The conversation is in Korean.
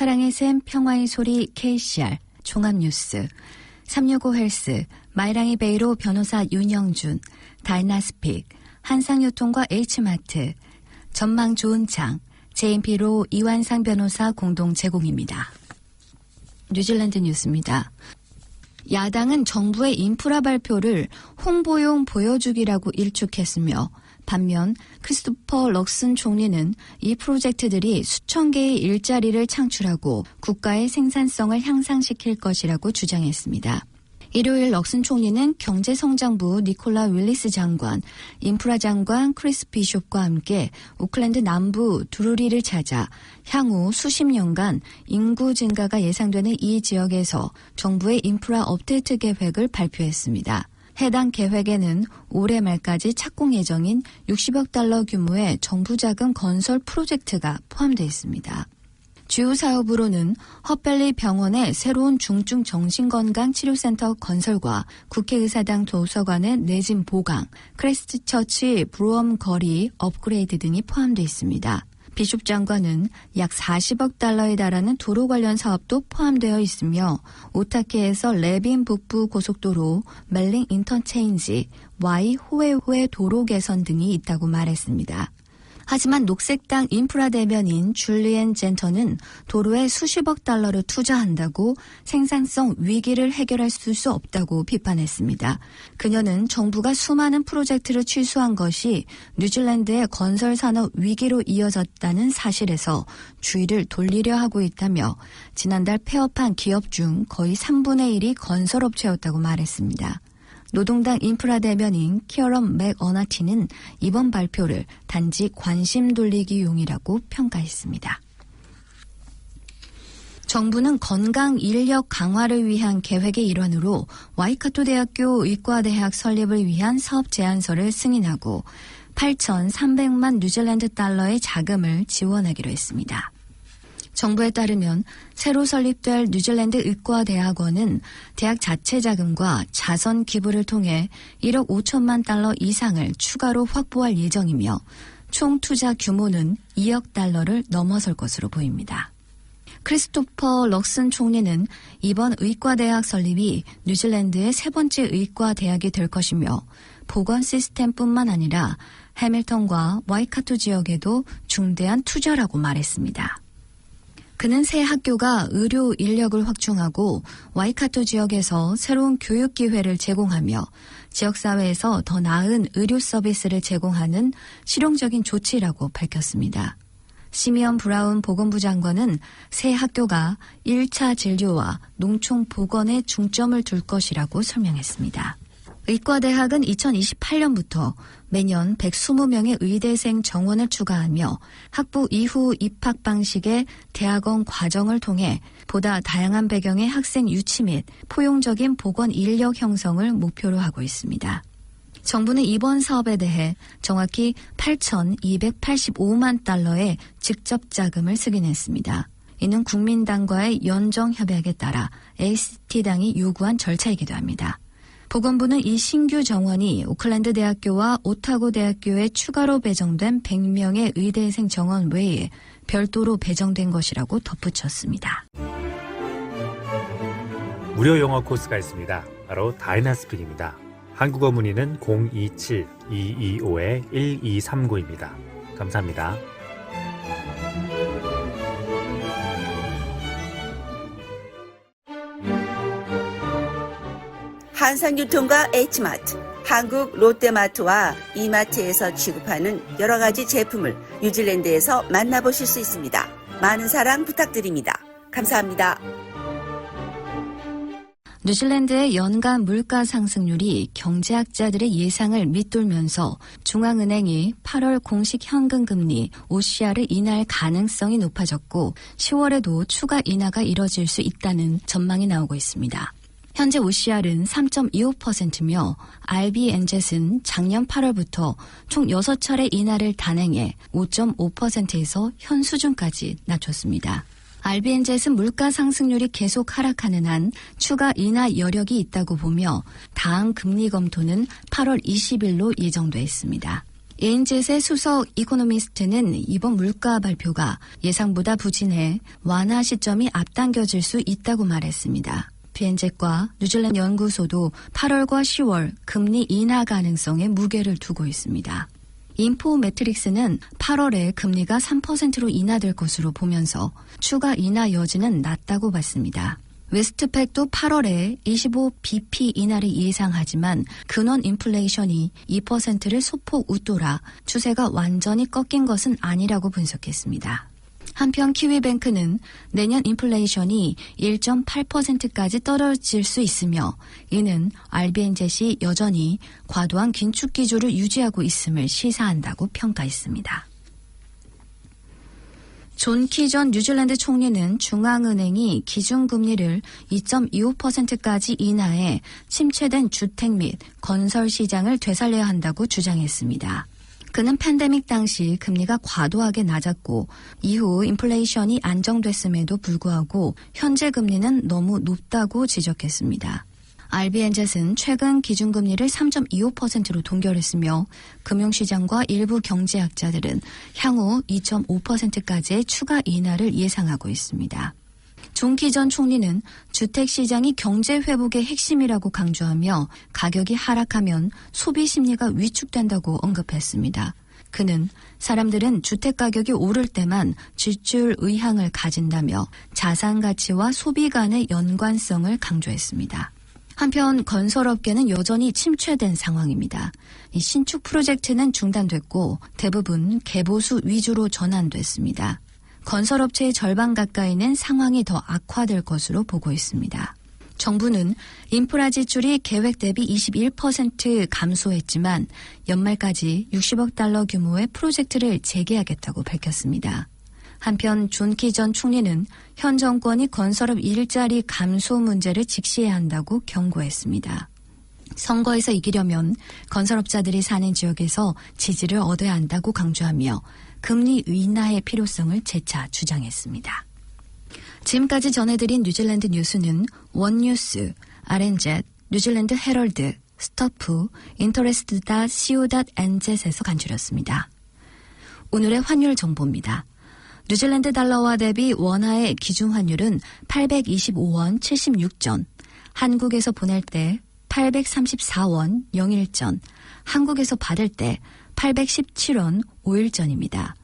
사랑의 샘 평화의 소리 KCR 종합뉴스 365 헬스 마이랑이 베이로 변호사 윤영준 다이나스픽 한상유통과 H마트 전망 좋은 창 JMP로 이완상 변호사 공동 제공입니다. 뉴질랜드 뉴스입니다. 야당은 정부의 인프라 발표를 홍보용 보여주기라고 일축했으며 반면 크리스토퍼 럭슨 총리는 이 프로젝트들이 수천 개의 일자리를 창출하고 국가의 생산성을 향상시킬 것이라고 주장했습니다. 일요일 럭슨 총리는 경제성장부 니콜라 윌리스 장관, 인프라 장관 크리스 비숍과 함께 오클랜드 남부 두루리를 찾아 향후 수십 년간 인구 증가가 예상되는 이 지역에서 정부의 인프라 업데이트 계획을 발표했습니다. 해당 계획에는 올해 말까지 착공 예정인 60억 달러 규모의 정부 자금 건설 프로젝트가 포함되어 있습니다. 주요 사업으로는 헛벨리 병원의 새로운 중증 정신건강 치료센터 건설과 국회의사당 도서관의 내진 보강, 크레스트처치 브루엄 거리 업그레이드 등이 포함되어 있습니다. 비숍 장관은 약 40억 달러에 달하는 도로 관련 사업도 포함되어 있으며 오타케에서 레빈 북부 고속도로, 멜링 인터체인지, 와이 호에호의 도로 개선 등이 있다고 말했습니다. 하지만 녹색당 인프라 대변인 줄리엔 젠터는 도로에 수십억 달러를 투자한다고 생산성 위기를 해결할 수 없다고 비판했습니다. 그녀는 정부가 수많은 프로젝트를 취소한 것이 뉴질랜드의 건설 산업 위기로 이어졌다는 사실에서 주의를 돌리려 하고 있다며 지난달 폐업한 기업 중 거의 3분의 1이 건설업체였다고 말했습니다. 노동당 인프라 대변인 키어럼 맥어나티는 이번 발표를 단지 관심 돌리기 용이라고 평가했습니다. 정부는 건강 인력 강화를 위한 계획의 일환으로 와이카토 대학교 의과대학 설립을 위한 사업 제안서를 승인하고 8,300만 뉴질랜드 달러의 자금을 지원하기로 했습니다. 정부에 따르면 새로 설립될 뉴질랜드 의과대학원은 대학 자체 자금과 자선 기부를 통해 1억 5천만 달러 이상을 추가로 확보할 예정이며 총 투자 규모는 2억 달러를 넘어설 것으로 보입니다. 크리스토퍼 럭슨 총리는 이번 의과대학 설립이 뉴질랜드의 세 번째 의과대학이 될 것이며 보건 시스템뿐만 아니라 해밀턴과 와이카토 지역에도 중대한 투자라고 말했습니다. 그는 새 학교가 의료 인력을 확충하고 와이카토 지역에서 새로운 교육 기회를 제공하며 지역사회에서 더 나은 의료 서비스를 제공하는 실용적인 조치라고 밝혔습니다. 시미언 브라운 보건부 장관은 새 학교가 1차 진료와 농촌 보건에 중점을 둘 것이라고 설명했습니다. 의과대학은 2028년부터 매년 120명의 의대생 정원을 추가하며 학부 이후 입학 방식의 대학원 과정을 통해 보다 다양한 배경의 학생 유치 및 포용적인 보건 인력 형성을 목표로 하고 있습니다. 정부는 이번 사업에 대해 정확히 8,285만 달러의 직접 자금을 승인했습니다. 이는 국민당과의 연정 협약에 따라 ACT당이 요구한 절차이기도 합니다. 보건부는 이 신규 정원이 오클랜드 대학교와 오타고 대학교에 추가로 배정된 100명의 의대생 정원 외에 별도로 배정된 것이라고 덧붙였습니다. 무료 영어 코스가 있습니다. 바로 다이나스픽입니다. 한국어 문의는 027-225-1239입니다. 감사합니다. 한상유통과 H마트, 한국 롯데마트와 이마트에서 취급하는 여러 가지 제품을 뉴질랜드에서 만나보실 수 있습니다. 많은 사랑 부탁드립니다. 감사합니다. 뉴질랜드의 연간 물가 상승률이 경제학자들의 예상을 밑돌면서 중앙은행이 8월 공식 현금 금리 OCR을 인하할 가능성이 높아졌고 10월에도 추가 인하가 이뤄질 수 있다는 전망이 나오고 있습니다. 현재 OCR은 3.25%며 RBNZ은 작년 8월부터 총 6차례 인하를 단행해 5.5%에서 현 수준까지 낮췄습니다. RBNZ은 물가 상승률이 계속 하락하는 한 추가 인하 여력이 있다고 보며 다음 금리 검토는 8월 20일로 예정돼 있습니다. 예인젯의 수석 이코노미스트는 이번 물가 발표가 예상보다 부진해 완화 시점이 앞당겨질 수 있다고 말했습니다. 비엔젯과 뉴질랜드 연구소도 8월과 10월 금리 인하 가능성에 무게를 두고 있습니다. 인포 매트릭스는 8월에 금리가 3%로 인하될 것으로 보면서 추가 인하 여지는 낮다고 봤습니다. 웨스트팩도 8월에 25bp 인하를 예상하지만 근원 인플레이션이 2%를 소폭 웃돌아 추세가 완전히 꺾인 것은 아니라고 분석했습니다. 한편 키위뱅크는 내년 인플레이션이 1.8%까지 떨어질 수 있으며 이는 RBNZ이 여전히 과도한 긴축 기조를 유지하고 있음을 시사한다고 평가했습니다. 존 키 전 뉴질랜드 총리는 중앙은행이 기준금리를 2.25%까지 인하해 침체된 주택 및 건설 시장을 되살려야 한다고 주장했습니다. 그는 팬데믹 당시 금리가 과도하게 낮았고 이후 인플레이션이 안정됐음에도 불구하고 현재 금리는 너무 높다고 지적했습니다. RBNZ은 최근 기준금리를 3.25%로 동결했으며 금융시장과 일부 경제학자들은 향후 2.5%까지의 추가 인하를 예상하고 있습니다. 존키 전 총리는 주택시장이 경제 회복의 핵심이라고 강조하며 가격이 하락하면 소비 심리가 위축된다고 언급했습니다. 그는 사람들은 주택 가격이 오를 때만 지출 의향을 가진다며 자산 가치와 소비 간의 연관성을 강조했습니다. 한편 건설업계는 여전히 침체된 상황입니다. 이 신축 프로젝트는 중단됐고 대부분 개보수 위주로 전환됐습니다. 건설업체의 절반 가까이는 상황이 더 악화될 것으로 보고 있습니다. 정부는 인프라 지출이 계획 대비 21% 감소했지만 연말까지 60억 달러 규모의 프로젝트를 재개하겠다고 밝혔습니다. 한편 존키 전 총리는 현 정권이 건설업 일자리 감소 문제를 직시해야 한다고 경고했습니다. 선거에서 이기려면 건설업자들이 사는 지역에서 지지를 얻어야 한다고 강조하며 금리 인하의 필요성을 재차 주장했습니다. 지금까지 전해드린 뉴질랜드 뉴스는 원뉴스, RNZ, 뉴질랜드 헤럴드, 스토프, 인터레스트.co.nz에서 간추렸습니다. 오늘의 환율 정보입니다. 뉴질랜드 달러와 대비 원화의 기준 환율은 825원 76전, 한국에서 보낼 때 834원 01전, 한국에서 받을 때 817원 51전입니다.